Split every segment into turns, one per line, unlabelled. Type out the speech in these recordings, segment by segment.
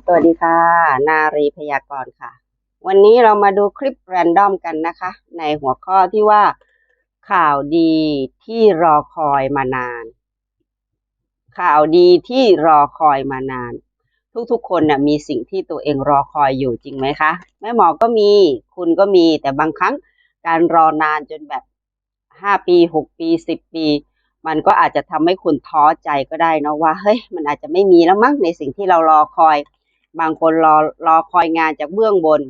สวัสดีค่ะ นารีพยากรณ์ค่ะ วันนี้เรามาดูคลิปแรนดอมกันนะคะ ในหัวข้อที่ว่าข่าวดีที่รอคอยมานาน ข่าวดีที่รอคอยมานาน ทุกๆ คนน่ะมีสิ่งที่ตัวเองรอคอยอยู่จริงไหมคะ แม่หมอก็มีคุณก็มีแต่บางครั้งการรอนานจนแบบห้าปีหกปีสิบปี มันก็อาจจะทำให้คุณท้อใจก็ได้นะว่าเฮ้ยมันอาจจะไม่มีแล้วมั้งในสิ่งที่เรารอคอย บางคนรอรอคอยงานจากเบื้องบน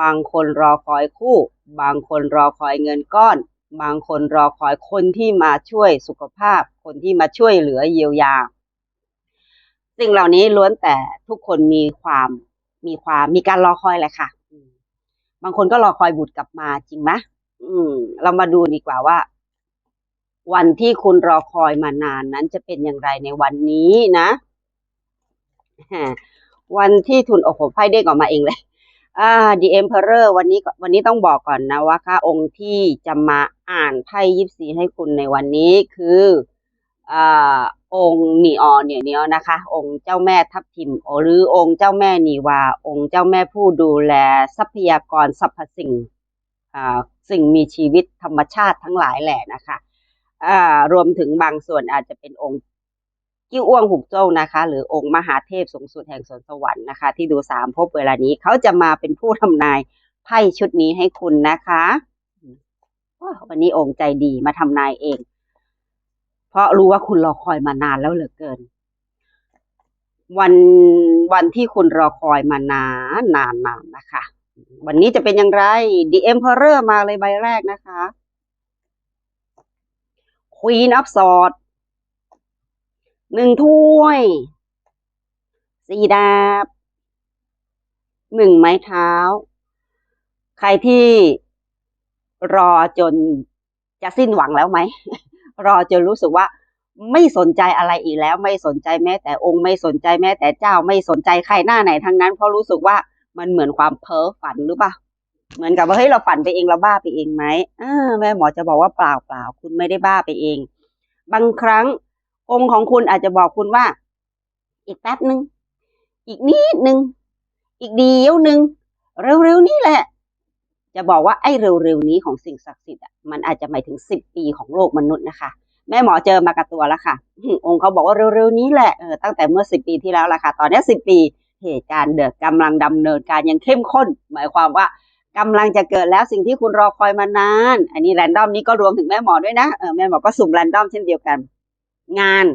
บางคนรอคอยคู่ บางคนรอคอยเงินก้อน บางคนรอคอยคนที่มาช่วยสุขภาพ คนที่มาช่วยเหลือเยียวยา สิ่งเหล่านี้ล้วนแต่ทุกคนมีความมีความมีการรอคอยแหละค่ะบางคนก็รอคอยบุตรกลับมาจริงไหมอืม เรามาดูดีกว่าว่า วันที่คุณรอคอยมานานนั้นจะเป็นอย่างไรในวันนี้นะ วันที่ทุนโอ้โหไพ่เด้งออกมาเองเลยอ่า The Emperor วันนี้วันนี้ต้องบอกก่อนนะว่าค่ะองค์ที่จะมาอ่านไพ่ยิปซีให้คุณในวันนี้คืออ่าองค์นีออนเนี่ยเนี้ยนะคะ องค์เจ้าแม่ทับทิมหรือองค์เจ้าแม่นีวา องค์เจ้าแม่ผู้ดูแลทรัพยากรสรรพสิ่งอ่าสิ่งมีชีวิตธรรมชาติทั้งหลายแหละนะคะอ่ารวมถึงบางส่วนอาจจะเป็นองค์ กิ้วอ้วงหุกโจ้นะคะ หรือองค์มหาเทพสูงสุดแห่งสวนสวรรค์นะคะ ที่ดูสามภพเวลานี้เขาจะมาเป็นผู้ทำนายไพ่ชุดนี้ให้คุณนะคะวันนี้องค์ใจดีมาทำนายเอง เพราะรู้ว่าคุณรอคอยมานานแล้วเหลือเกิน วันวันที่คุณรอคอยมานานนานนานนะคะ วันนี้จะเป็นอย่างไร The Emperor มาเลยใบแรกนะคะ Queen of Swords หนึ่งถ้วยสี่ดาบหนึ่งไม้เท้า ใครที่รอจนจะสิ้นหวังแล้วไหม รอจนรู้สึกว่า ไม่สนใจอะไรอีกแล้ว ไม่สนใจแม้แต่องค์ไม่สนใจแม้แต่เจ้าไม่สนใจใครหน้าไหนทั้งนั้น เพราะรู้สึกว่ามันเหมือนความเพ้อฝันหรือเปล่าเหมือนกับว่าเฮ้ยเราฝันไปเองเราบ้าไปเองไหมแม่หมอจะบอกว่าเปล่าเปล่าคุณไม่ได้บ้าไปเอง บางครั้ง องค์ของคุณอาจจะบอกคุณว่า อีกแป๊บหนึ่งอีกนิดหนึ่งอีกเดียวหนึ่งเร็วๆนี้แหละ จะบอกว่าไอ้เร็วๆนี้ของสิ่งศักดิ์สิทธิ์อะมันอาจจะหมายถึงสิบปีของโลกมนุษย์นะคะแม่หมอเจอมากับตัวแล้วค่ะ องค์เขาบอกว่าเร็วๆนี้แหละเออตั้งแต่เมื่อสิบปีที่แล้วละค่ะ ตอนนี้สิบปีเหตุการณ์เดือดกำลังดำเนินการยังเข้มข้น หมายความว่ากำลังจะเกิดแล้วสิ่งที่คุณรอคอยมานาน อันนี้แรนดอมนี้ก็รวมถึงแม่หมอด้วยนะเออแม่หมอก็สุ่มแรนดอมเช่นเดียวกัน งาน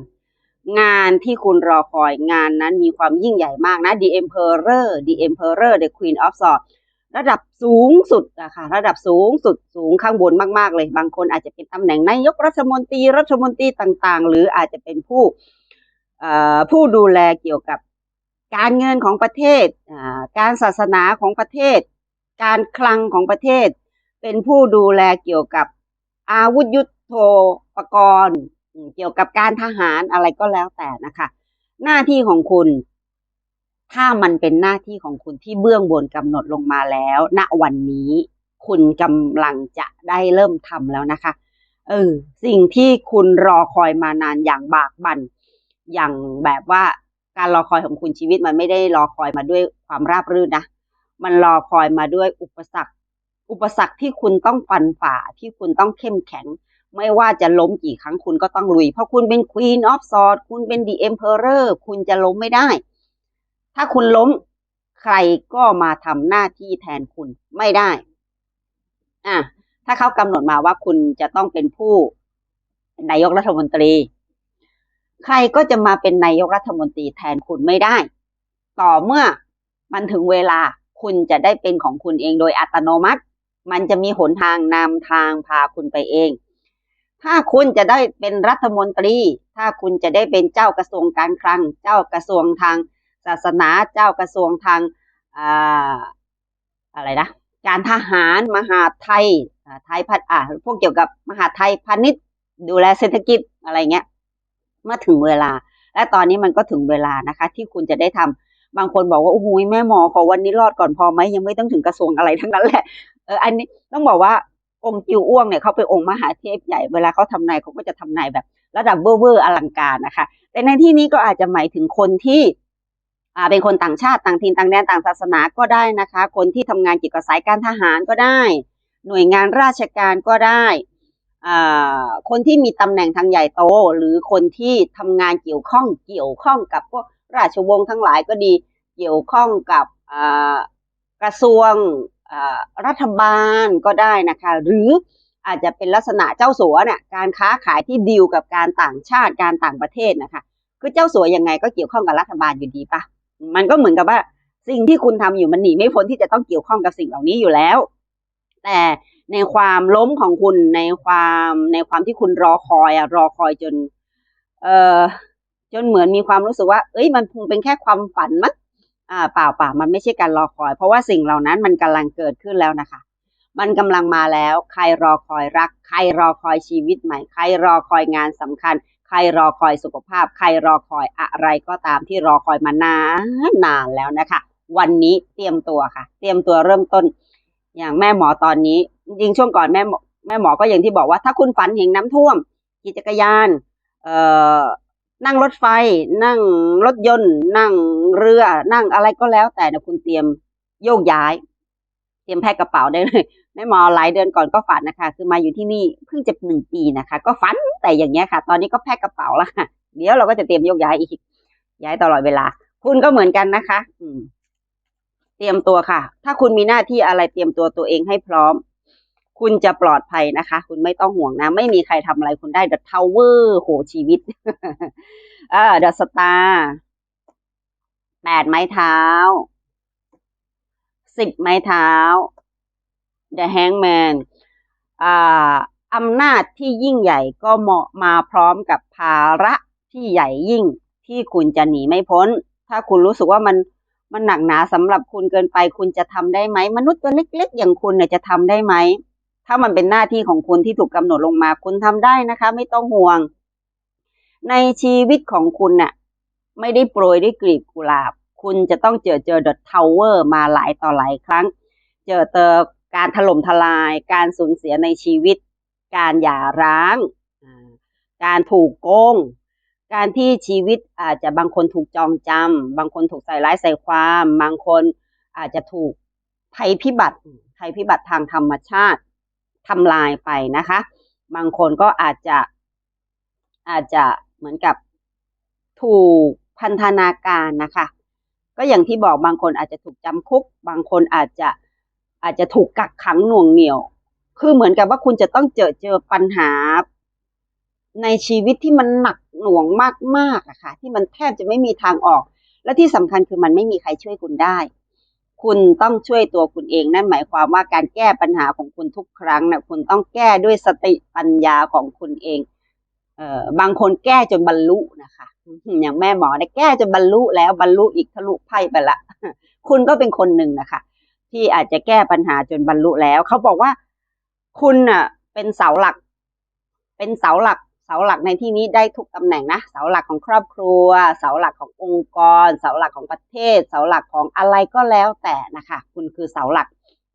งานที่คุณรอคอยงานนั้นมีความยิ่งใหญ่มากนะ The Emperor The Emperor The Queen of Swords ระดับสูงสุดอะค่ะ ระดับสูงสุดสูงข้างบนมาก ๆ เลย บางคนอาจจะเป็นตำแหน่งนายกรัฐมนตรีรัฐมนตรีต่างๆ หรืออาจจะเป็นผู้ผู้ดูแลเกี่ยวกับการเงินของประเทศ การศาสนาของประเทศ การคลังของประเทศ เป็นผู้ดูแลเกี่ยวกับอาวุธยุทโธปกรณ์ เกี่ยวกับการทหารอะไรก็แล้วแต่นะคะ หน้าที่ของคุณ ถ้ามันเป็นหน้าที่ของคุณที่เบื้องบนกำหนดลงมาแล้ว ณวันนี้ คุณกำลังจะได้เริ่มทำแล้วนะคะ เออ สิ่งที่คุณรอคอยมานานอย่างบากบัน่นอย่างแบบว่าการรอคอยของคุณชีวิตมันไม่ได้รอคอยมาด้วยความราบรื่นนะ มันรอคอยมาด้วยอุปสรรค อุปสรรคที่คุณต้องฟันฝ่าที่คุณต้องเข้มแข็ง ไม่ว่าจะล้มกี่ครั้งคุณก็ต้องลุย เพราะคุณเป็น Queen of Swords คุณเป็น The Emperor คุณจะล้มไม่ได้ ถ้าคุณล้มใครก็มาทำหน้าที่แทนคุณไม่ได้ อะ ถ้าเขากำหนดมาว่าคุณจะต้องเป็นผู้นายกรัฐมนตรี ใครก็จะมาเป็นนายกรัฐมนตรีแทนคุณไม่ได้ ต่อเมื่อมันถึงเวลาคุณจะได้เป็นของคุณเองโดยอัตโนมัติ มันจะมีหนทางนำทางพาคุณไปเอง ถ้าคุณจะได้เป็นรัฐมนตรี ถ้าคุณจะได้เป็นเจ้ากระทรวงการคลัง เจ้ากระทรวงทางศาสนา เจ้ากระทรวงทางอะไรนะ การทหารมหาไทยไทยพัฒอ่าพวกเกี่ยวกับมหาไทยพาณิชย์ดูแลเศรษฐกิจอะไรเงี้ย เมื่อถึงเวลา และตอนนี้มันก็ถึงเวลานะคะ ที่คุณจะได้ทำบางคนบอกว่าโอ้โหแม่หมอขอวันนี้รอดก่อนพอไหมยังไม่ต้องถึงกระทรวงอะไรทั้งนั้นแหละเอออันนี้ต้องบอกว่า องค์จิวอ้วงเนี่ยเขาเป็นองค์มหาเทพใหญ่เวลาเขาทำนายเขาก็จะทำนายแบบระดับเวอร์เวอร์อลังการนะคะ แต่ในที่นี้ก็อาจจะหมายถึงคนที่เป็นคนต่างชาติต่างถิ่นต่างแดนต่างศาสนาก็ได้นะคะ คนที่ทำงานเกี่ยวกับสายการทหารก็ได้ หน่วยงานราชการก็ได้คนที่มีตำแหน่งทางใหญ่โต หรือคนที่ทำงานเกี่ยวข้องเกี่ยวข้องกับพวกราชวงศ์ทั้งหลายก็ดี เกี่ยวข้องกับกระทรวง รัฐบาลก็ได้นะคะ หรืออาจจะเป็นลักษณะเจ้าสัวเนี่ยการค้าขายที่ดีลกับการต่างชาติการต่างประเทศนะคะ คือเจ้าสัวยังไงก็เกี่ยวข้องกับรัฐบาลอยู่ดีปะมันก็เหมือนกับว่าสิ่งที่คุณทำอยู่มันหนีไม่พ้นที่จะต้องเกี่ยวข้องกับสิ่งเหล่านี้อยู่แล้ว แต่ในความล้มของคุณในความในความที่คุณรอคอยอะรอคอยจน เอ่อจนเหมือนมีความรู้สึกว่า เอ้ยมันคงเป็นแค่ความฝันมั้ง อ่าเปล่าเปล่ามันไม่ใช่การรอคอย เพราะว่าสิ่งเหล่านั้นมันกำลังเกิดขึ้นแล้วนะคะ มันกำลังมาแล้ว ใครรอคอยรัก ใครรอคอยชีวิตใหม่ ใครรอคอยงานสำคัญ ใครรอคอยสุขภาพ ใครรอคอยอะไรก็ตามที่รอคอยมานานนานแล้วนะคะ วันนี้เตรียมตัวค่ะ เตรียมตัวเริ่มต้น อย่างแม่หมอตอนนี้จริงช่วงก่อนแม่หมอแม่หมอก็อย่างที่บอกว่าถ้าคุณฝันเห็นน้ำท่วมขี่จักรยาน เอ่อ นั่งรถไฟ นั่งรถยนต์ นั่งเรือ นั่งอะไรก็แล้วแต่นะคุณเตรียมโยกย้าย เตรียมแพ็คกระเป๋าได้เลยแม่หมอหลายเดือนก่อนก็ฝันนะคะ คือมาอยู่ที่นี่เพิ่งจะหนึ่งปีนะคะ ก็ฝันแต่อย่างเงี้ยค่ะ ตอนนี้ก็แพ็คกระเป๋าแล้วค่ะเดี๋ยวเราก็จะเตรียมโยกย้ายอีก ย้ายตลอดเวลา คุณก็เหมือนกันนะคะ อืม เตรียมตัวค่ะ ถ้าคุณมีหน้าที่อะไรเตรียมตัวตัวเองให้พร้อม คุณจะปลอดภัยนะคะ คุณไม่ต้องห่วงนะ ไม่มีใครทำอะไรคุณได้ The Tower โหชีวิตเออ The Star แปดไม้เท้าสิบไม้เท้า The Hangman อ่าอำนาจที่ยิ่งใหญ่ก็เหมาะมาพร้อมกับภาระที่ใหญ่ยิ่งที่คุณจะหนีไม่พ้น ถ้าคุณรู้สึกว่ามันมันหนักหนาสำหรับคุณเกินไป คุณจะทำได้ไหม มนุษย์ตัวเล็กๆ อย่างคุณเนี่ยจะทำได้ไหม ถ้ามันเป็นหน้าที่ของคุณที่ถูกกำหนดลงมา คุณทำได้นะคะ ไม่ต้องห่วง ในชีวิตของคุณน่ะ ไม่ได้โปรยด้วยกลีบกุหลาบ คุณจะต้องเจอเจอ The Tower มาหลายต่อหลายครั้ง เจอเจอการถล่มทลาย การสูญเสียในชีวิต การหย่าร้าง การถูกโกง การที่ชีวิตอาจจะบางคนถูกจองจำ บางคนถูกใส่ร้ายใส่ความ บางคนอาจจะถูกภัยพิบัติภัยพิบัติทางธรรมชาติ ทำลายไปนะคะ บางคนก็อาจจะอาจจะเหมือนกับถูกพันธนาการนะคะ ก็อย่างที่บอกบางคนอาจจะถูกจำคุก บางคนอาจจะอาจจะถูกกักขังหน่วงเหนี่ยว คือเหมือนกับว่าคุณจะต้องเจอเจอปัญหาในชีวิตที่มันหนักหน่วงมากๆอะค่ะที่มันแทบจะไม่มีทางออก และที่สำคัญคือมันไม่มีใครช่วยคุณได้ คุณต้องช่วยตัวคุณเอง นั่นหมายความว่าการแก้ปัญหาของคุณทุกครั้งนะคุณต้องแก้ด้วยสติปัญญาของคุณเองเอ่อบางคนแก้จนบรรลุนะคะ อย่างแม่หมอเนี่ยแก้จนบรรลุแล้วบรรลุอีกทะลุไพ่ไปละ คุณก็เป็นคนหนึ่งนะคะ ที่อาจจะแก้ปัญหาจนบรรลุแล้ว เขาบอกว่า คุณน่ะ เป็นเสาหลัก เป็นเสาหลัก เสาหลักในที่นี้ได้ทุกตำแหน่งนะ เสาหลักของครอบครัว เสาหลักขององค์กร เสาหลักของประเทศ เสาหลักของอะไรก็แล้วแต่นะคะ คุณคือเสาหลัก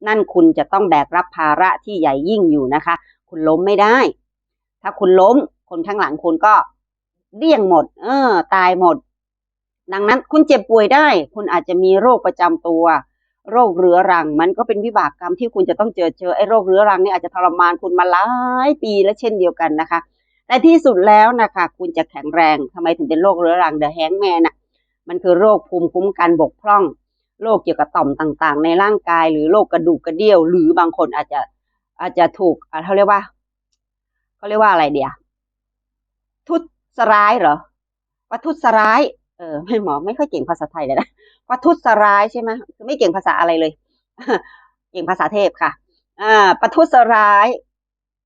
นั่นคุณจะต้องแบกรับภาระที่ใหญ่ยิ่งอยู่นะคะ คุณล้มไม่ได้ ถ้าคุณล้ม คนข้างหลังคุณก็เดี่ยงหมด เออ ตายหมด ดังนั้นคุณเจ็บป่วยได้ คุณอาจจะมีโรคประจำตัว โรคเรื้อรัง มันก็เป็นวิบากกรรมที่คุณจะต้องเจอเจอไอ้โรคเรื้อรังนี่อาจจะทรมานคุณมาหลายปีและเช่นเดียวกันนะคะ แต่ที่สุดแล้วนะคะคุณจะแข็งแรงทำไมถึงเป็นโรคเรื้อรังเดอะแฮงแมนอะมันคือโรคภูมิคุ้มกันบกพร่อง โรคเกี่ยวกับต่อมต่างๆ ในร่างกาย หรือโรคกระดูกกระเดี่ยว หรือบางคนอาจจะอาจจะถูกเขาเรียกว่าเขาเรียกว่าอะไรเดียทุตสร้ายเหรอว่าทุตสร้ายเออไม่หมอไม่ค่อยเก่งภาษาไทยเลยนะว่าทุตสร้ายใช่ไหมคือไม่เก่งภาษาอะไรเลยเก่งภาษาเทพค่ะ อ่าปทุษร้าย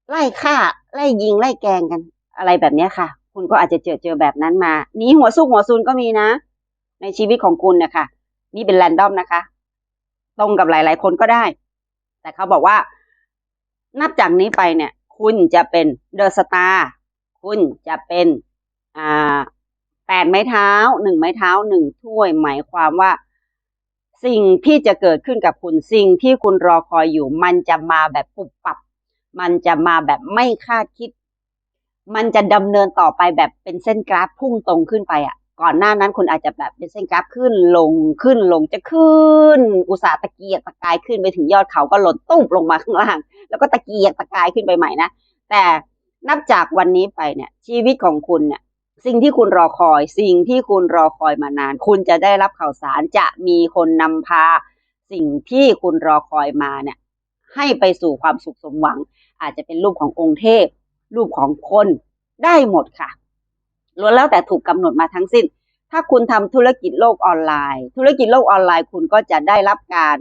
ไล่ฆ่า ไล่ยิง ไล่แกงกัน อะไรแบบนี้ค่ะ คุณก็อาจจะเจอเจอแบบนั้นมาหนีหัวซุกหัวซุนก็มีนะ ในชีวิตของคุณนะคะนี่เป็นแรนดอมนะคะ ตรงกับหลาย ๆ คนก็ได้ แต่เขาบอกว่า นับจากนี้ไปเนี่ย คุณจะเป็นเดอะสตาร์คุณจะเป็นอ่าแปดไม้เท้าหนึ่งไม้เท้าหนึ่งถ้วย หมายความว่า สิ่งที่จะเกิดขึ้นกับคุณสิ่งที่คุณรอคอยอยู่ มันจะมาแบบปุบปับ มันจะมาแบบไม่คาดคิด มันจะดำเนินต่อไปแบบเป็นเส้นกราฟพุ่งตรงขึ้นไปอะ ก่อนหน้านั้นคุณอาจจะแบบเป็นเส้นกราฟขึ้นลงขึ้นลงจะขึ้น อุตสาห์ตะเกียกตะกายขึ้นไปถึงยอดเขาก็หล่นตุ้มลงมาข้างล่าง แล้วก็ตะเกียกตะกายขึ้นไปใหม่นะ แต่นับจากวันนี้ไปเนี่ย ชีวิตของคุณเนี่ยสิ่งที่คุณรอคอย สิ่งที่คุณรอคอยมานาน คุณจะได้รับข่าวสารจะมีคนนำพา สิ่งที่คุณรอคอยมาเนี่ย ให้ไปสู่ความสุขสมหวัง อาจจะเป็นรูปขององค์เทพ รูปของคนได้หมดค่ะล้วนแล้วแต่ถูกกำหนดมาทั้งสิ้น ถ้าคุณทำธุรกิจโลกออนไลน์ ธุรกิจโลกออนไลน์คุณก็จะได้รับการ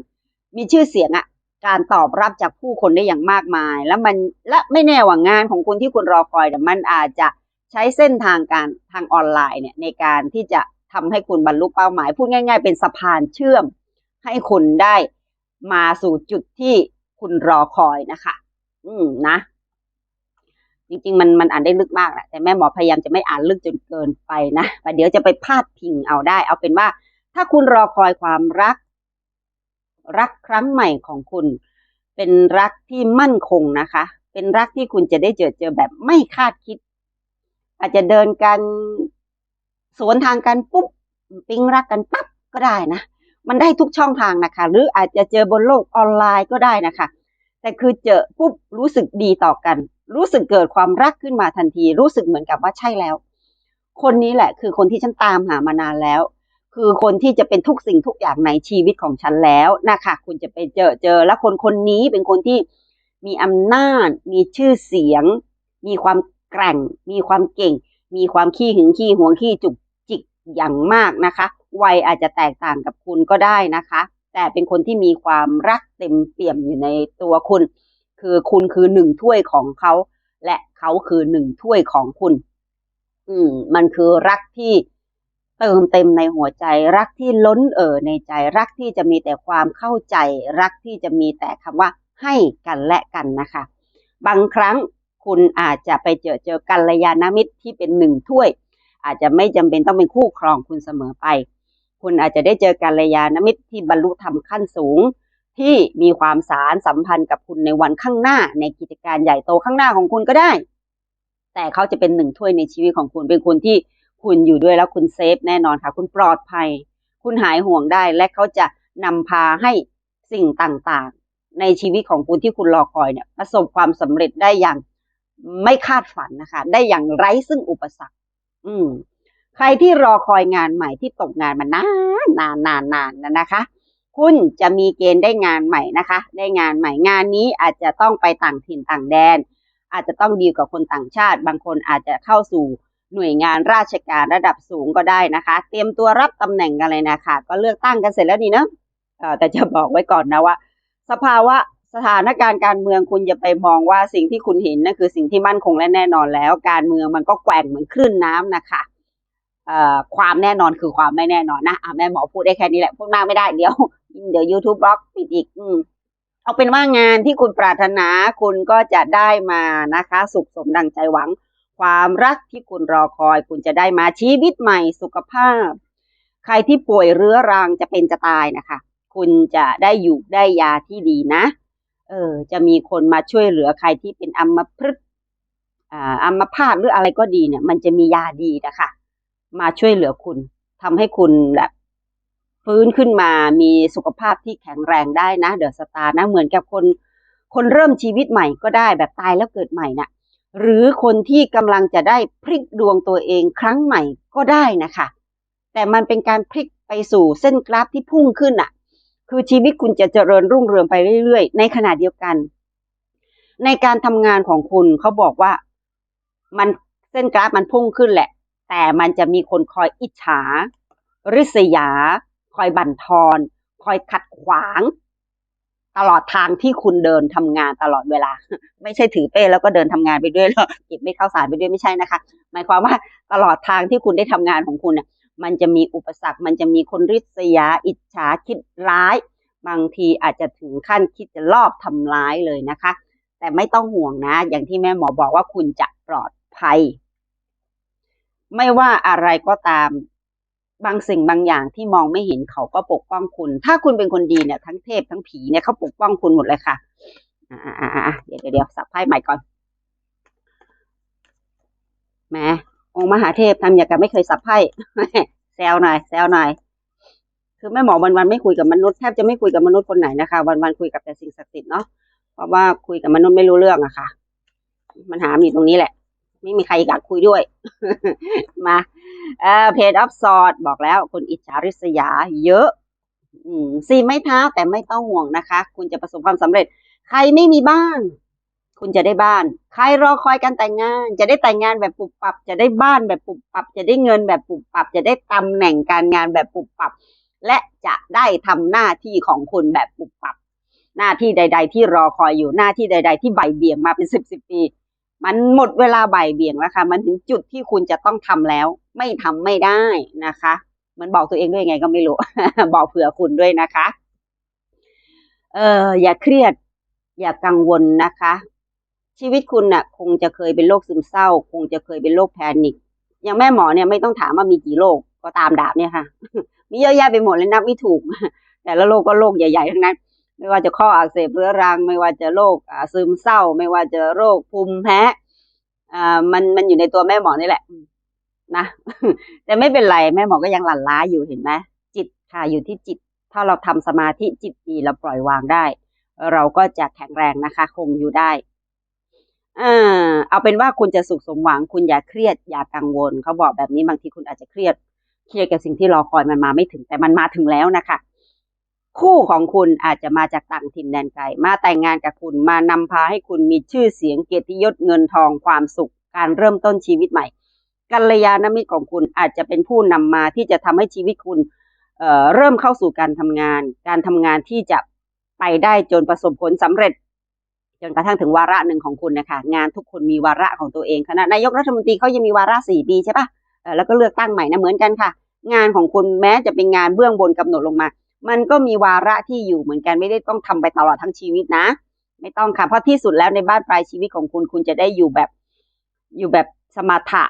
มีชื่อเสียงอะการตอบรับจากผู้คนได้อย่างมากมาย แล้วมันและไม่แน่ว่างานของคุณที่คุณรอคอยเนี่มันอาจจะใช้เส้นทางการทางออนไลน์เนี่ยในการที่จะทำให้คุณบรรลุเป้าหมาย พูดง่าย ๆ เป็นสะพานเชื่อม ให้คุณได้มาสู่จุดที่คุณรอคอยนะคะ อืมนะ จริง ๆ มันมันอ่านได้ลึกมากแหละแต่แม่หมอพยายามจะไม่อ่านลึกจนเกินไปนะแต่เดี๋ยวจะไปพาดพิงเอาได้ เอาเป็นว่า ถ้าคุณรอคอยความรัก รักครั้งใหม่ของคุณ เป็นรักที่มั่นคงนะคะ เป็นรักที่คุณจะได้เจอเจอแบบไม่คาดคิด อาจจะเดินกันสวนทางกันปุ๊บปิ๊งรักกันปั๊บก็ได้นะมันได้ทุกช่องทางนะคะ หรืออาจจะเจอบนโลกออนไลน์ก็ได้นะคะ แต่คือเจอปุ๊บรู้สึกดีต่อกัน รู้สึกเกิดความรักขึ้นมาทันที รู้สึกเหมือนกับว่าใช่แล้ว คนนี้แหละ คือคนที่ฉันตามหามานานแล้ว คือคนที่จะเป็นทุกสิ่งทุกอย่างในชีวิตของฉันแล้วนะคะคุณจะไปเจอเจอ แล้วคนคนนี้เป็นคนที่มีอำนาจ มีชื่อเสียง มีความแกร่ง มีความเก่ง มีความขี้หึงขี้หวงขี้จุกจิกอย่างมากนะคะ วัยอาจจะแตกต่างกับคุณก็ได้นะคะ แต่เป็นคนที่มีความรักเต็มเปี่ยมอยู่ในตัวคุณ คือคุณคือหนึ่งถ้วยของเขา และเขาคือหนึ่งถ้วยของคุณ อืม มันคือรักที่เติมเต็มในหัวใจ รักที่ล้นเอ่อในใจ รักที่จะมีแต่ความเข้าใจ รักที่จะมีแต่คำว่าให้กันและกันนะคะ บางครั้งคุณอาจจะไปเจอเจอกัลยาณมิตรที่เป็นหนึ่งถ้วย อาจจะไม่จำเป็นต้องเป็นคู่ครองคุณเสมอไป คุณอาจจะได้เจอกัลยาณมิตรที่บรรลุธรรมขั้นสูง ที่มีความสารสัมพันธ์กับคุณในวันข้างหน้า ในกิจการใหญ่โตข้างหน้าของคุณก็ได้ แต่เขาจะเป็นหนึ่งถ้วยในชีวิตของคุณเป็นคนที่คุณอยู่ด้วยแล้วคุณเซฟแน่นอนค่ะ คุณปลอดภัย คุณหายห่วงได้และเขาจะนำพาให้สิ่งต่างๆ ในชีวิตของคุณที่คุณรอคอยเนี่ยประสบความสำเร็จได้อย่างไม่คาดฝันนะคะ ได้อย่างไร้ซึ่งอุปสรรค อืม ใครที่รอคอยงานใหม่ที่ตกงานมานานนานนานนานนะคะ คุณจะมีเกณฑ์ได้งานใหม่นะคะ ได้งานใหม่งานนี้อาจจะต้องไปต่างถิ่นต่างแดน อาจจะต้องดีลกับคนต่างชาติ บางคนอาจจะเข้าสู่หน่วยงานราชการระดับสูงก็ได้นะคะ เตรียมตัวรับตำแหน่งกันเลยนะคะ ก็เลือกตั้งกันเสร็จแล้วนี่เนาะแต่จะบอกไว้ก่อนนะว่า สภาวะสถานการณ์การเมืองคุณอย่าไปมองว่าสิ่งที่คุณเห็นนั่นคือสิ่งที่มั่นคงและแน่นอนแล้ว การเมืองมันก็แกว่งเหมือนคลื่นน้ำนะคะ ความแน่นอนคือความไม่แน่นอนนะะแม่หมอพูดได้แค่นี้แหละพูดมากไม่ได้เดี๋ยว เดี๋ยว YouTube บล็อกปิดอีก อืมเอาเป็นว่างานที่คุณปรารถนาคุณก็จะได้มานะคะ สุขสมดังใจหวัง ความรักที่คุณรอคอย คุณจะได้มาชีวิตใหม่สุขภาพ ใครที่ป่วยเรื้อรังจะเป็นจะตายนะคะ คุณจะได้อยู่ได้ยาที่ดีนะเออ จะมีคนมาช่วยเหลือใครที่เป็นอัมพฤกษ์อ่าอัมพาตหรืออะไรก็ดีเนี่ย มันจะมียาดีนะคะ มาช่วยเหลือคุณทำให้คุณแบบฟื้นขึ้นมามีสุขภาพที่แข็งแรงได้นะ เดอะสตาร์นะเหมือนกับคนคนเริ่มชีวิตใหม่ก็ได้แบบตายแล้วเกิดใหม่นะ่ะหรือคนที่กำลังจะได้พลิกดวงตัวเองครั้งใหม่ก็ได้นะคะ แต่มันเป็นการพลิกไปสู่เส้นกราฟที่พุ่งขึ้นอะ คือชีวิตคุณจะเจริญรุ่งเรืองไปเรื่อยๆ ในขณะเดียวกัน ในการทำงานของคุณเขาบอกว่า มันเส้นกราฟมันพุ่งขึ้นแหละ แต่มันจะมีคนคอยอิจฉา ริษยา คอยบั่นทอน คอยขัดขวาง ตลอดทางที่คุณเดินทำงานตลอดเวลา ไม่ใช่ถือเป้แล้วก็เดินทำงานไปด้วยแล้วเก็บไม่เข้าสารไปด้วยไม่ใช่นะคะ หมายความว่าตลอดทางที่คุณได้ทำงานของคุณเนี่ยมันจะมีอุปสรรค มันจะมีคนริษยา อิจฉาคิดร้าย บางทีอาจจะถึงขั้นคิดจะลอบทำร้ายเลยนะคะ แต่ไม่ต้องห่วงนะ อย่างที่แม่หมอบอกว่าคุณจะปลอดภัย ไม่ว่าอะไรก็ตาม บางสิ่งบางอย่างที่มองไม่เห็นเขาก็ปกป้องคุณ ถ้าคุณเป็นคนดีเนี่ย ทั้งเทพทั้งผีเนี่ยเขาปกป้องคุณหมดเลยค่ะ อ่าเดี๋ยวเดี๋ยวสับไพ่ใหม่ก่อนแมองค์มหาเทพทำอย่างกับไม่เคยสับไพ่แซวหน่อยแซวหน่อยคือแม่หมอวันวันไม่คุยกับมนุษย์แทบจะไม่คุยกับมนุษย์คนไหนนะคะ วันวันคุยกับแต่สิ่งศักดิ์สิทธิ์เนาะเพราะว่าคุยกับมนุษย์ไม่รู้เรื่องอะค่ะมันหามีตรงนี้แหละ ไม่มีใครอยากคุยด้วย มาเอ่อเพจออฟซอดบอกแล้วคนอิจฉาริษยาเยอะอืมซีไม้เท้าแต่ไม่ต้องห่วงนะคะ คุณจะประสบความสำเร็จ ใครไม่มีบ้าน คุณจะได้บ้าน ใครรอคอยการแต่งงาน จะได้แต่งงานแบบปุบปับ จะได้บ้านแบบปุบปับ จะได้เงินแบบปุบปับ จะได้ตำแหน่งการงานแบบปุบปับ และจะได้ทำหน้าที่ของคุณแบบปุบปับ หน้าที่ใด ๆ ที่รอคอยอยู่หน้าที่ใด ๆ ที่ใบายเบี่ยงมาเป็นสิบสิบปี มันหมดเวลาใบายเบี่ยงแล้วค่ะมันถึงจุดที่คุณจะต้องทำแล้ว ไม่ทำไม่ได้นะคะมันบอกตัวเองด้วยไงก็ไม่รู้ บอกเผื่อคุณด้วยนะคะ เอออย่าเครียด อย่ากังวลนะคะ ชีวิตคุณน่ะ คงจะเคยเป็นโรคซึมเศร้า คงจะเคยเป็นโรคแพนิคอย่างแม่หมอเนี่ยไม่ต้องถามว่ามีกี่โรคก็ตามดาบเนี่ยค่ะ มีเยอะแยะไปหมดเลยนับไม่ถูก แต่ละโรคก็โรคใหญ่ๆทั้งนั้น ไม่ว่าจะข้ออักเสบเรื้อรัง ไม่ว่าจะโรคซึมเศร้า ไม่ว่าจะโรคภูมิแพ้อ่ามันมันอยู่ในตัวแม่หมอนี่แหละนะแต่ไม่เป็นไรแม่หมอก็ยังหลั่นล้าอยู่เห็นไหมจิตค่ะอยู่ที่จิต ถ้าเราทำสมาธิจิตดีเราปล่อยวางได้ เราก็จะแข็งแรงนะคะ คงอยู่ได้อ่าเอาเป็นว่าคุณจะสุขสมหวัง คุณอย่าเครียดอย่ากังวลเขาบอกแบบนี้บางทีคุณอาจจะเครียดเครียดกับสิ่งที่รอคอยมันมาไม่ถึงแต่มันมาถึงแล้วนะคะ คู่ของคุณอาจจะมาจากต่างถิ่นแดนไกลมาแต่งงานกับคุณมานำพาให้คุณมีชื่อเสียงเกียรติยศเงินทองความสุข การเริ่มต้นชีวิตใหม่กัลยาณมิตรของคุณอาจจะเป็นผู้นำมาที่จะทำให้ชีวิตคุณเเริ่มเข้าสู่การทำงาน การทำงานที่จะไปได้จนประสบผลสำเร็จ จนกระทั่งถึงวาระหนึ่งของคุณนะคะงานทุกคนมีวาระของตัวเองคณะนายกรัฐมนตรีเขายังมีวาระสี่ปีใช่ปะแล้วก็เลือกตั้งใหม่นะเหมือนกันค่ะ งานของคุณแม้จะเป็นงานเบื้องบนกำหนดลงมา มันก็มีวาระที่อยู่เหมือนกันไม่ได้ต้องทำไปตลอดทั้งชีวิตนะ ไม่ต้องค่ะ เพราะที่สุดแล้วในบ้านปลายชีวิตของคุณคุณจะได้อยู่แบบอยู่แบบสมถะ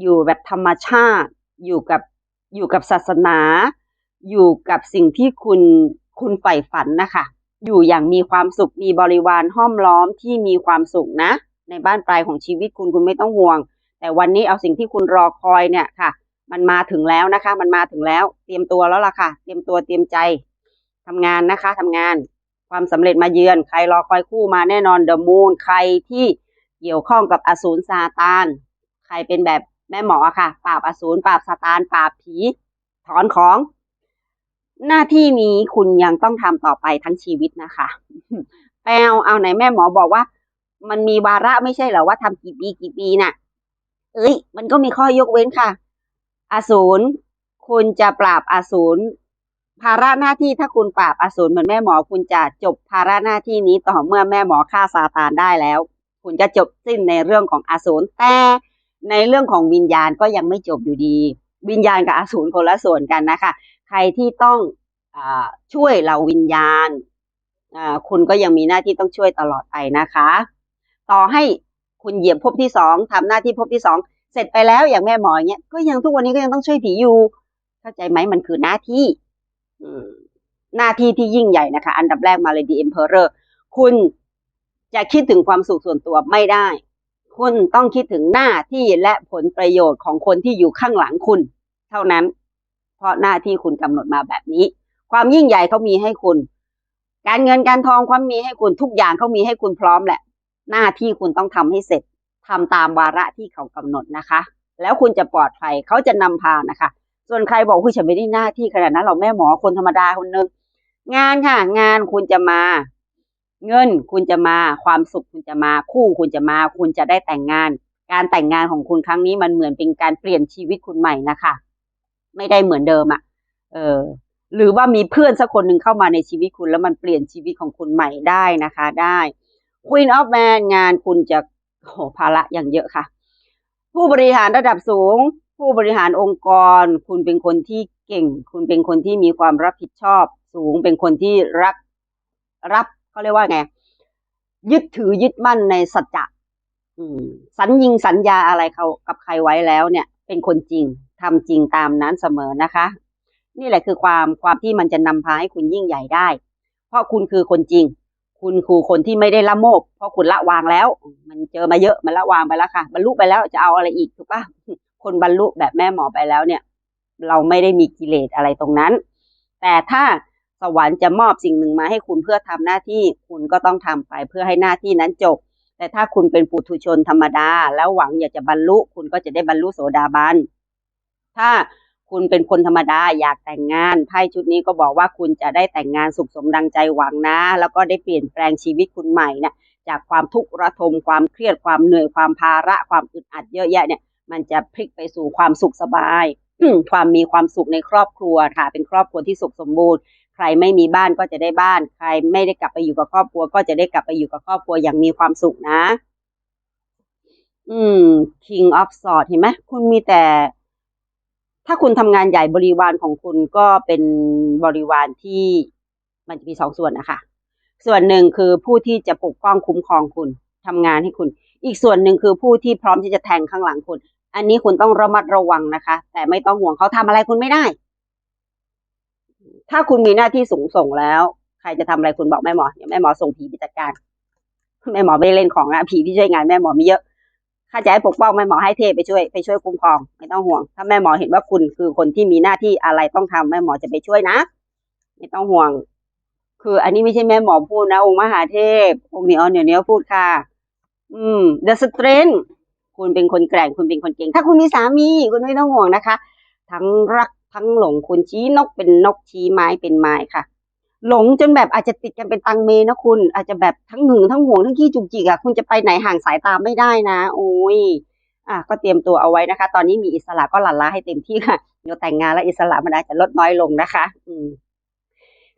อยู่แบบธรรมชาติ อยู่กับอยู่กับศาสนา อยู่กับสิ่งที่คุณคุณใฝ่ฝันนะคะ อยู่อย่างมีความสุขมีบริวารห้อมล้อมที่มีความสุขนะ ในบ้านปลายของชีวิตคุณคุณไม่ต้องห่วง แต่วันนี้เอาสิ่งที่คุณรอคอยเนี่ยค่ะ มันมาถึงแล้วนะคะ มันมาถึงแล้ว เตรียมตัวแล้วล่ะค่ะ เตรียมตัวเตรียมใจทำงานนะคะทำงานความสำเร็จมาเยือน ใครรอคอยคู่มาแน่นอนเดอะมูนใครที่เกี่ยวข้องกับอสูรซาตาน ใครเป็นแบบแม่หมอค่ะ ปราบอสูรปราบซาตานปราบผีถอนของ หน้าที่นี้คุณยังต้องทำต่อไปทั้งชีวิตนะคะแปลเอาไหนแม่หมอบอกว่า มันมีวาระไม่ใช่เหรอว่าทำกี่ปีกี่ปีน่ะ เอ้ย มันก็มีข้อยกเว้นค่ะ อสูรคุณจะปราบอสูรภาระหน้าที่ถ้าคุณปราบอสูรเหมือนแม่หมอ คุณจะจบภาระหน้าที่นี้ต่อเมื่อแม่หมอฆ่าซาตานได้แล้ว คุณจะจบสิ้นในเรื่องของอสูรแต่ในเรื่องของวิญญาณก็ยังไม่จบอยู่ดี วิญญาณกับอสูรคนละส่วนกันนะคะ ใครที่ต้องอช่วยเราวิญญาณคุณก็ยังมีหน้าที่ต้องช่วยตลอดไปนะคะ ต่อให้คุณเหยียบภพที่สองทำหน้าที่ภพที่สอง เสร็จไปแล้วอย่างแม่หมออย่างเงี้ยก็ยังทุกวันนี้ก็ยังต้องช่วยผีอยู่ เข้าใจไหมมันคือหน้าที่หน้าที่ที่ยิ่งใหญ่นะคะ อันดับแรกมาเลยดีเอ็มเพอเรอร์คุณจะคิดถึงความสุขส่วนตัวไม่ได้ คุณต้องคิดถึงหน้าที่และผลประโยชน์ของคนที่อยู่ข้างหลังคุณ เท่านั้น เพราะหน้าที่คุณกำหนดมาแบบนี้ ความยิ่งใหญ่เขามีให้คุณ การเงินการทองความมีให้คุณทุกอย่างเขามีให้คุณพร้อมแหละ หน้าที่คุณต้องทำให้เสร็จ ทำตามวาระที่เขากำหนดนะคะ แล้วคุณจะปลอดภัยเขาจะนำพานะคะ ส่วนใครบอกคุณฉันไม่ได้หน้าที่ขนาดนั้นเราแม่หมอคนธรรมดาคนหนึ่งงานค่ะ งานคุณจะมา เงินคุณจะมาความสุขคุณจะมา คู่คุณจะมา คุณจะได้แต่งงาน การแต่งงานของคุณครั้งนี้มันเหมือนเป็นการเปลี่ยนชีวิตคุณใหม่นะคะ ไม่ได้เหมือนเดิมอะ่ะ เออหรือว่ามีเพื่อนสักคนหนึ่งเข้ามาในชีวิตคุณแล้วมันเปลี่ยนชีวิตของคุณใหม่ได้นะคะ ได้ Queen of Man งานคุณจะ โหภาระอย่างเยอะค่ะ ผู้บริหารระดับสูง ผู้บริหารองค์กร คุณเป็นคนที่เก่ง คุณเป็นคนที่มีความรับผิดชอบ สูงเป็นคนที่รักรับเขาเรียกว่าไงยึดถือยึดมั่นในสัจจะสัญญิงสัญญาอะไรเขากับใครไว้แล้วเนี่ย เป็นคนจริงทำจริงตามนั้นเสมอนะคะ นี่แหละคือความความที่มันจะนำพาให้คุณยิ่งใหญ่ได้ เพราะคุณคือคนจริง คุณคือคนที่ไม่ได้ละโมบเพราะคุณละวางแล้ว มันเจอมาเยอะมันละวางไปแล้วค่ะ บรรลุไปแล้วจะเอาอะไรอีกถูกปะคนบรรลุแบบแม่หมอไปแล้วเนี่ย เราไม่ได้มีกิเลสอะไรตรงนั้น แต่ถ้าสวรรค์จะมอบสิ่งหนึ่งมาให้คุณเพื่อทำหน้าที่คุณก็ต้องทำไปเพื่อให้หน้าที่นั้นจบ แต่ถ้าคุณเป็นปุถุชนธรรมดา แล้วหวังอยากจะบรรลุ คุณก็จะได้บรรลุโสดาบันถ้า คุณเป็นคนธรรมดาอยากแต่งงานไพ่ชุดนี้ก็บอกว่าคุณจะได้แต่งงานสุขสมดังใจหวังนะ แล้วก็ได้เปลี่ยนแปลงชีวิตคุณใหม่เนี่ยจากความทุกข์ระทมความเครียดความเหนื่อยความภาระความอึดอัดเยอะแยะเนี่ย มันจะพลิกไปสู่ความสุขสบายความมีความสุขในครอบครัวค่ะ เป็นครอบครัวที่สุขสมบูรณ์ ใครไม่มีบ้านก็จะได้บ้าน ใครไม่ได้กลับไปอยู่กับครอบครัว ก็จะได้กลับไปอยู่กับครอบครัวอย่างมีความสุขนะ อืม King of Swords เห็นไหมคุณมีแต่ ถ้าคุณทำงานใหญ่บริวารของคุณก็เป็นบริวารที่มันจะมีสองส่วนนะคะ ส่วนหนึ่งคือผู้ที่จะปกป้องคุ้มครองคุณทำงานให้คุณ อีกส่วนหนึ่งคือผู้ที่พร้อมที่จะแทงข้างหลังคุณ อันนี้คุณต้องระมัดระวังนะคะ แต่ไม่ต้องห่วงเขาทำอะไรคุณไม่ได้ ถ้าคุณมีหน้าที่สูงส่งแล้ว ใครจะทำอะไรคุณบอกแม่หมอเดี๋ยวแม่หมอส่งผีไปจัดการแม่หมอไม่ได้เล่นของนะผีที่ช่วยงานแม่หมอมีเยอะ ถ้าจะให้ปกป้องแม่หมอให้เทพไปช่วยไปช่วยคุ้มครองไม่ต้องห่วง ถ้าแม่หมอเห็นว่าคุณคือคนที่มีหน้าที่อะไรต้องทำแม่หมอจะไปช่วยนะ ไม่ต้องห่วง คืออันนี้ไม่ใช่แม่หมอพูดนะ องค์มหาเทพ องค์นี้อ๋อเดี๋ยวนี้พูดค่ะ อืม the strength คุณเป็นคนแกร่งคุณเป็นคนเก่ง ถ้าคุณมีสามี คุณไม่ต้องห่วงนะคะ ทั้งรักทั้งหลงคุณชี้นกเป็นนกชี้ไม้เป็นไม้ค่ะ หลงจนแบบอาจจะติดกันเป็นตังเมนะคุณ อาจจะแบบทั้งหึงทั้งห่วงทั้งขี้จุกจิกอะคุณจะไปไหนห่างสายตาไม่ได้นะ โอ้ยอะก็เตรียมตัวเอาไว้นะคะ ตอนนี้มีอิสระก็หลั่นล้าให้เต็มที่ค่ะเดี๋ยวแต่งงานแล้วอิสระมันอาจจะลดน้อยลงนะคะ อืม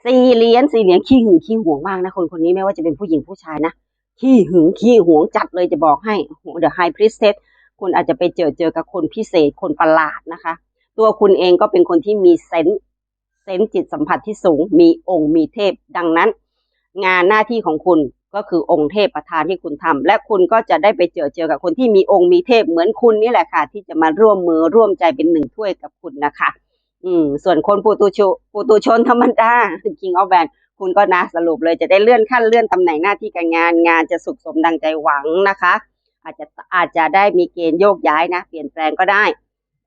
สี่เหรียญสี่เหรียญขี้หึงขี้ห่วงมากนะคนคนนี้ไม่ว่าจะเป็นผู้หญิงผู้ชายนะขี้หึงขี้ห่วงจัดเลยจะบอกให้เดอะไฮพริสเซสคุณอาจจะไปเจอเจอกับคนพิเศษคนประหลาดนะคะ ตัวคุณเองก็เป็นคนที่มีเซนส์ เซนส์จิตสัมผัสที่สูง มีองค์มีเทพ ดังนั้น งานหน้าที่ของคุณก็คือองค์เทพประธานที่คุณทำและคุณก็จะได้ไปเจอเจอกับคนที่มีองค์มีเทพเหมือนคุณนี่แหละค่ะ ที่จะมาร่วมมือร่วมใจเป็นหนึ่งถ้วยกับคุณนะคะ อืม ส่วนคนปูตุชปูตุชนธรรมดา King of Van คุณก็นะสรุปเลยจะได้เลื่อนขั้นเลื่อนตำแหน่งหน้าที่การงานงานจะสุขสมดังใจหวังนะคะ อาจจะอาจจะได้มีเกณฑ์โยกย้ายนะ เปลี่ยนแปลงก็ได้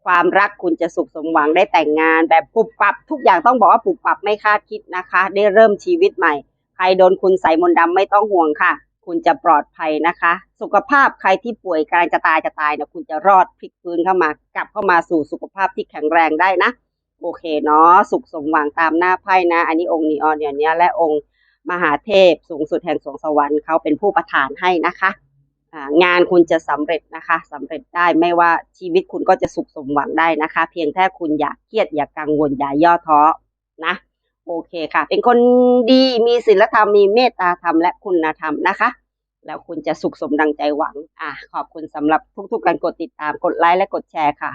ความรักคุณจะสุขสมหวังได้แต่งงาน แบบปุบปับ ทุกอย่างต้องบอกว่าปุบปับไม่คาดคิดนะคะ ได้เริ่มชีวิตใหม่ ใครโดนคุณใส่มนต์ดำไม่ต้องห่วงค่ะ คุณจะปลอดภัยนะคะ สุขภาพใครที่ป่วยกำลังจะตายจะตายเนี่ยคุณจะรอดพลิกฟื้นเข้ามากลับเข้ามาสู่สุขภาพที่แข็งแรงได้นะโอเคเนาะสุขสมหวังตามหน้าไพ่นะ อันนี้องค์นีออนอย่างเนี้ยและองค์มหาเทพสูงสุดแห่งสวงสวรรค์เขาเป็นผู้ประทานให้นะคะ งานคุณจะสำเร็จนะคะสำเร็จได้ไม่ว่าชีวิตคุณก็จะสุขสมหวังได้นะคะ เพียงแค่คุณอย่าเครียดอย่ากังวลอย่าย่อท้อนะ โอเคค่ะ เป็นคนดีมีศีลธรรมมีเมตตาธรรมและคุณธรรมนะคะ แล้วคุณจะสุขสมดังใจหวัง อะขอบคุณสำหรับทุกๆการกดติดตามกดไลค์และกดแชร์ค่ะ